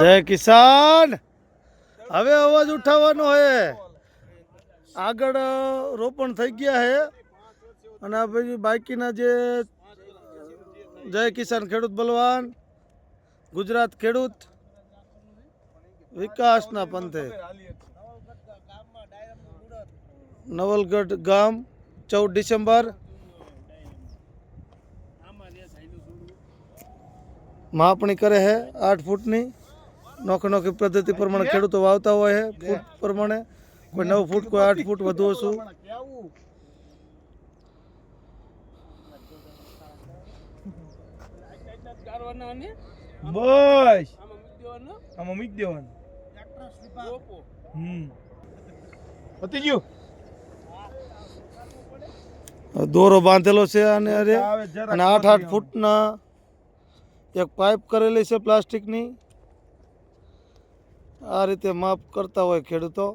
જય કિસાન. હવે અવાજ ઉઠાવવાનો હે. આગળ રોપણ થઈ ગયા હે. અને આ પછી બાકીના જે, જય કિસાન ખેડૂત બલવાન, ગુજરાત ખેડૂત, વિકાસના પંથે. નવલગઢ ગામ, ચૌદ ડિસેમ્બર. માપણી કરે છે આઠ ફૂટની. નોખી નોખી પદ્ધતિ પ્રમાણે ખેડૂતો વાવતા હોય છે ફૂટ પ્રમાણે. કોઈ નવ ફૂટ કોઈ આઠ ફૂટ વધુ ઓછું બસ. આમાં મૂકી દેવાનું. હમ. પતી ગયું દોરો બાંધેલો છે અને અરે અને આઠ આઠ ફૂટના એક પાઇપ કરેલી છે પ્લાસ્ટિકની. આ રીતે માપ કરતા હોય ખેડૂતો.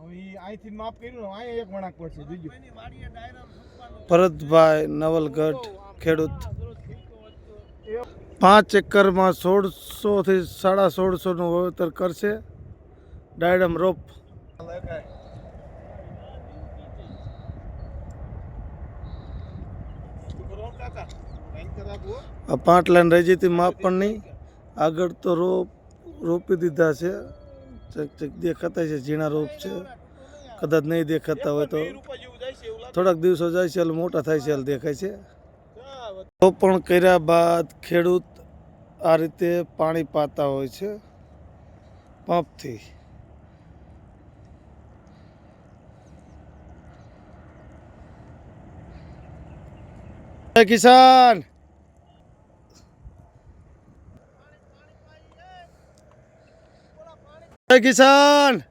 હવે અહીંથી માપ કર્યું ને એક પડશે ભરતભાઈ નવલગઢ ખેડૂત. પાંચ એકરમાં સોળસો થી સાડા સોળસો નું વાવેતર કરશે. ડાયડમ રોપ. આ પાંચ લાઈન રહી જતી માપ પણ નહીં. આગળ તો રોપ રોપી દીધા છે. ચક ચક દેખાતા છે, ઝીણા રોપ છે. કદાચ નહીં દેખાતા હોય તો. થોડાક દિવસો જાય છે મોટા થાય છે દેખાય છે. રોપણ કર્યા બાદ ખેડૂત આ રીતે પાણી પાતા હોય છે. પંપથી. કિસાન. કિસાન.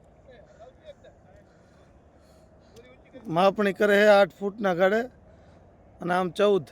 માપણી કરે છે આઠ ફૂટના ગાડે અને આમ ચૌદ.